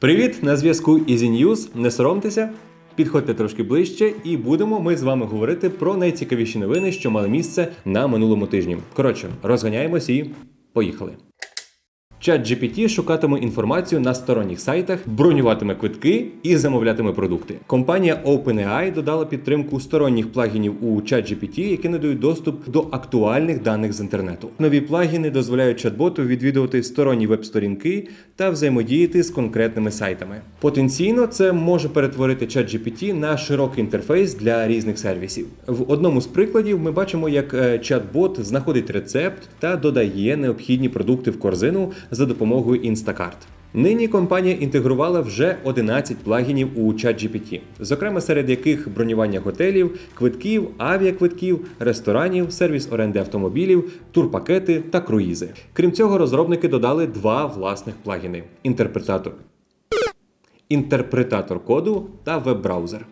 Привіт, на зв'язку Easy News. Не соромтеся, підходьте трошки ближче, і будемо ми з вами говорити про найцікавіші новини, що мали місце на минулому тижні. Коротше, розганяємось і поїхали. Чат GPT шукатиме інформацію на сторонніх сайтах, бронюватиме квитки і замовлятиме продукти. Компанія OpenAI додала підтримку сторонніх плагінів у ChatGPT, які надають доступ до актуальних даних з інтернету. Нові плагіни дозволяють чат-боту відвідувати сторонні веб-сторінки та взаємодіяти з конкретними сайтами. Потенційно це може перетворити ChatGPT на широкий інтерфейс для різних сервісів. В одному з прикладів ми бачимо, як е, чат-бот знаходить рецепт та додає необхідні продукти в корзину за допомогою Instacart. Нині компанія інтегрувала вже 11 плагінів у ChatGPT, зокрема серед яких бронювання готелів, квитків, авіаквитків, ресторанів, сервіс оренди автомобілів, турпакети та круїзи. Крім цього, розробники додали два власних плагіни: інтерпретатор, інтерпретатор коду та веб-браузер.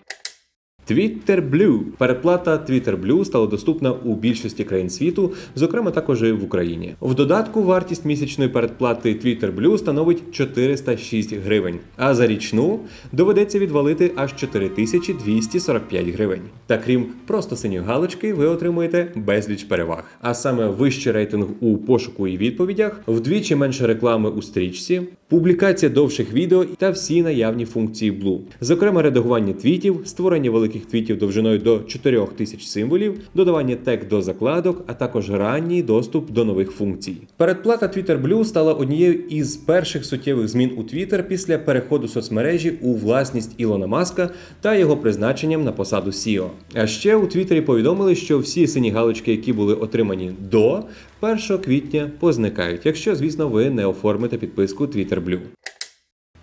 Twitter Blue. Передплата Twitter Blue стала доступна у більшості країн світу, зокрема також і в Україні. В додатку вартість місячної передплати Twitter Blue становить 406 гривень, а за річну доведеться відвалити аж 4245 гривень. Та крім просто синьої галочки, ви отримуєте безліч переваг. А саме вищий рейтинг у пошуку і відповідях, вдвічі менше реклами у стрічці, публікація довших відео та всі наявні функції Blue. Зокрема, редагування твітів, створення великих твітів довжиною до 4000 символів, додавання тег до закладок, а також ранній доступ до нових функцій. Передплата Twitter Blue стала однією із перших суттєвих змін у Twitter після переходу соцмережі у власність Ілона Маска та його призначенням на посаду CEO. А ще у Твіттері повідомили, що всі сині галочки, які були отримані до 1 квітня, позникають, якщо, звісно, ви не оформите підписку Twitter Blue.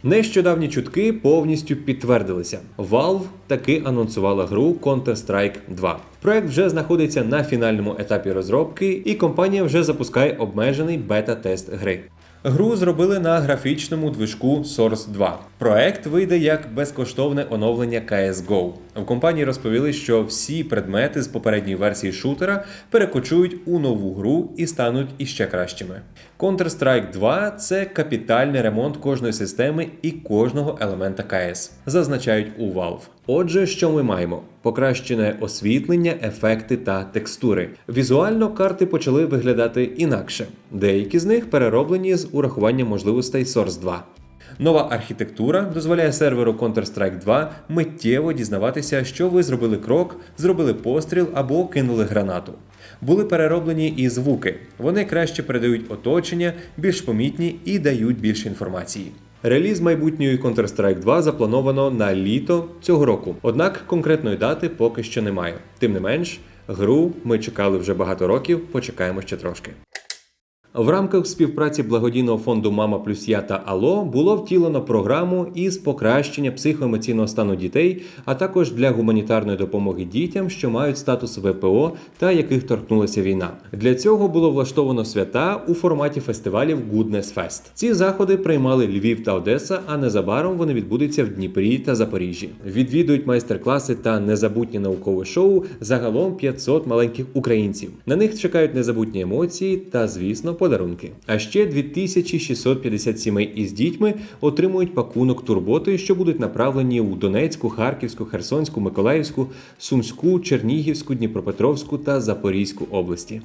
Нещодавні чутки повністю підтвердилися. Valve таки анонсувала гру Counter-Strike 2. Проект вже знаходиться на фінальному етапі розробки, і компанія вже запускає обмежений бета-тест гри. Гру зробили на графічному движку Source 2. Проект вийде як безкоштовне оновлення CSGO. В компанії розповіли, що всі предмети з попередньої версії шутера перекочують у нову гру і стануть іще кращими. Counter-Strike 2 це капітальний ремонт кожної системи і кожного елемента КС, зазначають у Valve. Отже, що ми маємо? Покращене освітлення, ефекти та текстури. Візуально карти почали виглядати інакше. Деякі з них перероблені з урахуванням можливостей Source 2. Нова архітектура дозволяє серверу Counter-Strike 2 миттєво дізнаватися, що ви зробили крок, зробили постріл або кинули гранату. Були перероблені і звуки. Вони краще передають оточення, більш помітні і дають більше інформації. Реліз майбутньої Counter-Strike 2 заплановано на літо цього року, однак конкретної дати поки що немає. Тим не менш, гру ми чекали вже багато років, почекаємо ще трошки. В рамках співпраці благодійного фонду Мама плюс я та Ало було втілено програму із покращення психоемоційного стану дітей, а також для гуманітарної допомоги дітям, що мають статус ВПО та яких торкнулася війна. Для цього було влаштовано свята у форматі фестивалів Goodness Fest. Ці заходи приймали Львів та Одеса, а незабаром вони відбудуться в Дніпрі та Запоріжжі. Відвідують майстер-класи та незабутнє наукове шоу загалом 500 маленьких українців. На них чекають незабутні емоції та, звісно, подарунки. А ще 2650 сімей із дітьми отримують пакунок турботи, що будуть направлені у Донецьку, Харківську, Херсонську, Миколаївську, Сумську, Чернігівську, Дніпропетровську та Запорізьку області.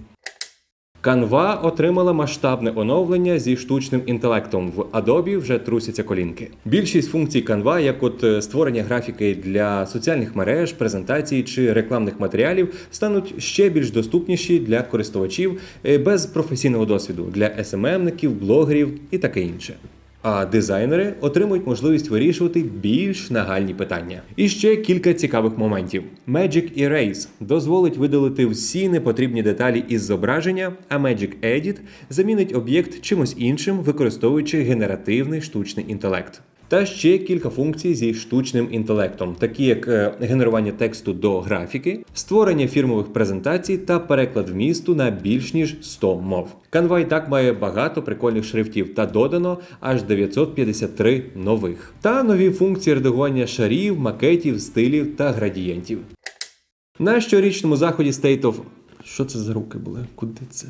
Canva отримала масштабне оновлення зі штучним інтелектом. В Adobe вже трусяться колінки. Більшість функцій Canva, як от е, створення графіки для соціальних мереж, презентацій чи рекламних матеріалів, стануть ще більш доступніші для користувачів е, без професійного досвіду для СММників, блогерів і таке інше. А дизайнери отримують можливість вирішувати більш нагальні питання. І ще кілька цікавих моментів. Magic Erase дозволить видалити всі непотрібні деталі із зображення, а Magic Edit замінить об'єкт чимось іншим, використовуючи генеративний штучний інтелект. Та ще кілька функцій зі штучним інтелектом, такі як е, генерування тексту до графіки, створення фірмових презентацій та переклад вмісту на більш ніж 100 мов. Canva і так має багато прикольних шрифтів та додано аж 953 нових. Та нові функції редагування шарів, макетів, стилів та градієнтів. На щорічному заході State of... Що це за руки були? Куди це?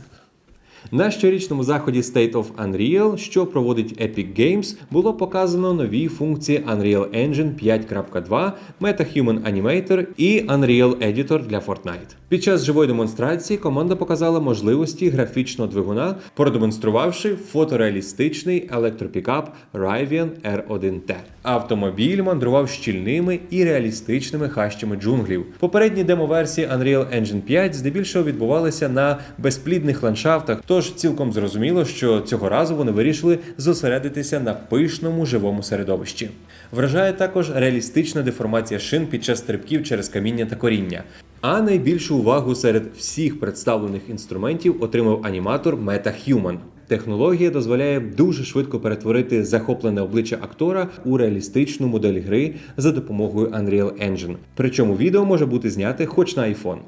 На щорічному заході State of Unreal, що проводить Epic Games, було показано нові функції Unreal Engine 5.2, MetaHuman Animator і Unreal Editor для Fortnite. Під час живої демонстрації команда показала можливості графічного двигуна, продемонструвавши фотореалістичний електропікап Rivian R1T. Автомобіль мандрував щільними і реалістичними хащами джунглів. Попередні демоверсії Unreal Engine 5 здебільшого відбувалися на безплідних ландшафтах, тож цілком зрозуміло, що цього разу вони вирішили зосередитися на пишному живому середовищі. Вражає також реалістична деформація шин під час стрибків через каміння та коріння. А найбільшу увагу серед всіх представлених інструментів отримав аніматор MetaHuman. Технологія дозволяє дуже швидко перетворити захоплене обличчя актора у реалістичну модель гри за допомогою Unreal Engine. Причому відео може бути зняте хоч на iPhone.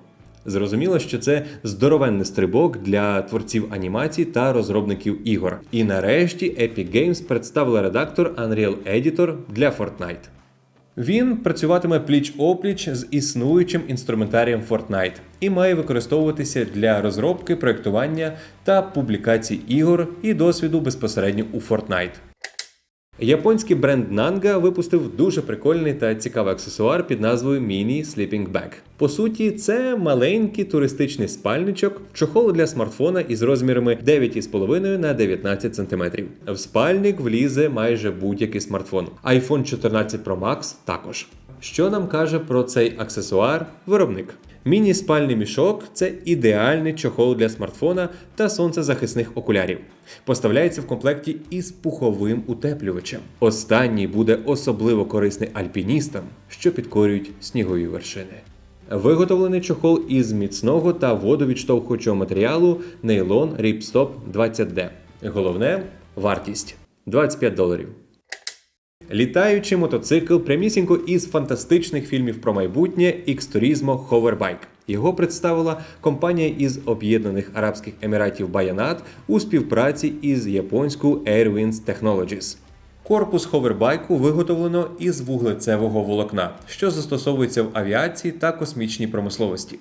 Зрозуміло, що це здоровенний стрибок для творців анімацій та розробників ігор. І нарешті Epic Games представила редактор Unreal Editor для Fortnite. Він працюватиме пліч-опліч з існуючим інструментарієм Fortnite і має використовуватися для розробки, проєктування та публікацій ігор і досвіду безпосередньо у Fortnite. Японський бренд Nanga випустив дуже прикольний та цікавий аксесуар під назвою Mini Sleeping Bag. По суті, це маленький туристичний спальничок, чохол для смартфона із розмірами 9,5 на 19 см. В спальник влізе майже будь-який смартфон. iPhone 14 Pro Max також. Що нам каже про цей аксесуар виробник? Міні-спальний мішок це ідеальний чохол для смартфона та сонцезахисних окулярів. Поставляється в комплекті із пуховим утеплювачем. Останній буде особливо корисний альпіністам, що підкорюють снігові вершини. Виготовлений чохол із міцного та водовідштовхуючого матеріалу нейлон Ripstop 20D. Головне вартість 25 доларів. Літаючий мотоцикл прямісінько із фантастичних фільмів про майбутнє X-Turismo Hoverbike. Його представила компанія із Об'єднаних Арабських Еміратів Баянат у співпраці із японською Airwinds Technologies. Корпус ховербайку виготовлено із вуглецевого волокна, що застосовується в авіації та космічній промисловості.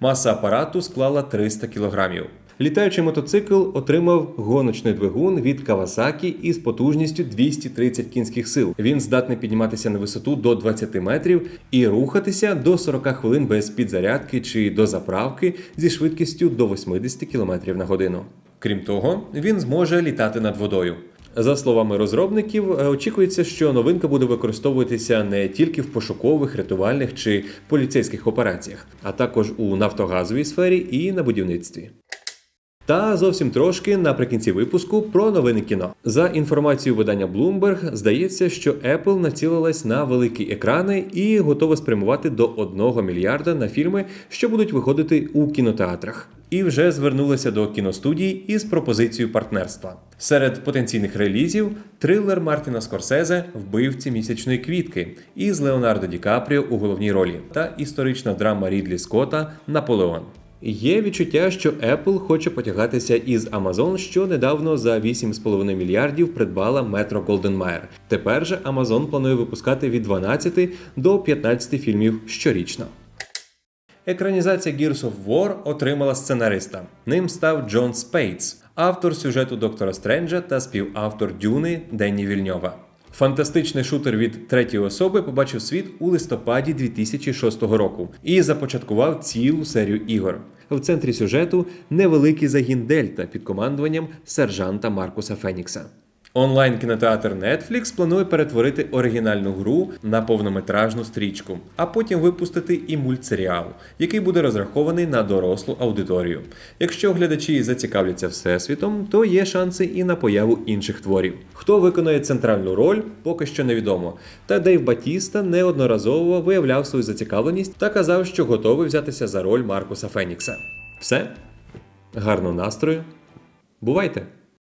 Маса апарату склала 300 кг. Літаючий мотоцикл отримав гоночний двигун від Kawasaki із потужністю 230 кінських сил. Він здатний підніматися на висоту до 20 метрів і рухатися до 40 хвилин без підзарядки чи до заправки зі швидкістю до 80 км на годину. Крім того, він зможе літати над водою. За словами розробників, е, очікується, що новинка буде використовуватися не тільки в пошукових, рятувальних чи поліцейських операціях, а також у нафтогазовій сфері і на будівництві. Та зовсім трошки наприкінці випуску про новини кіно. За інформацією видання Bloomberg, здається, що Apple націлилась на великі екрани і готова спрямувати до 1 мільярда на фільми, що будуть виходити у кінотеатрах. І вже звернулася до кіностудій із пропозицією партнерства. Серед потенційних релізів трилер Мартіна Скорсезе Вбивці місячної квітки із Леонардо Ді Капріо у головній ролі та історична драма Рідлі Скотта Наполеон. Є відчуття, що Apple хоче потягатися із Amazon, що недавно за 8,5 мільярдів придбала Metro Golden. Тепер же Amazon планує випускати від 12 до 15 фільмів щорічно. Екранізація Gears of War отримала сценариста. Ним став Джон Спейтс, автор сюжету Доктора Стренджа та співавтор Дюни Денні Вільньова. Фантастичний шутер від третьої особи побачив світ у листопаді 2006 року і започаткував цілу серію ігор. В центрі сюжету невеликий загін Дельта під командуванням сержанта Маркуса Фенікса. Онлайн-кінотеатр Netflix планує перетворити оригінальну гру на повнометражну стрічку, а потім випустити і мультсеріал, який буде розрахований на дорослу аудиторію. Якщо глядачі зацікавляться всесвітом, то є шанси і на появу інших творів. Хто виконає центральну роль, поки що невідомо. Та Дейв Батіста неодноразово виявляв свою зацікавленість та казав, що готовий взятися за роль Маркуса Фенікса. Все, гарного настрою. Бувайте!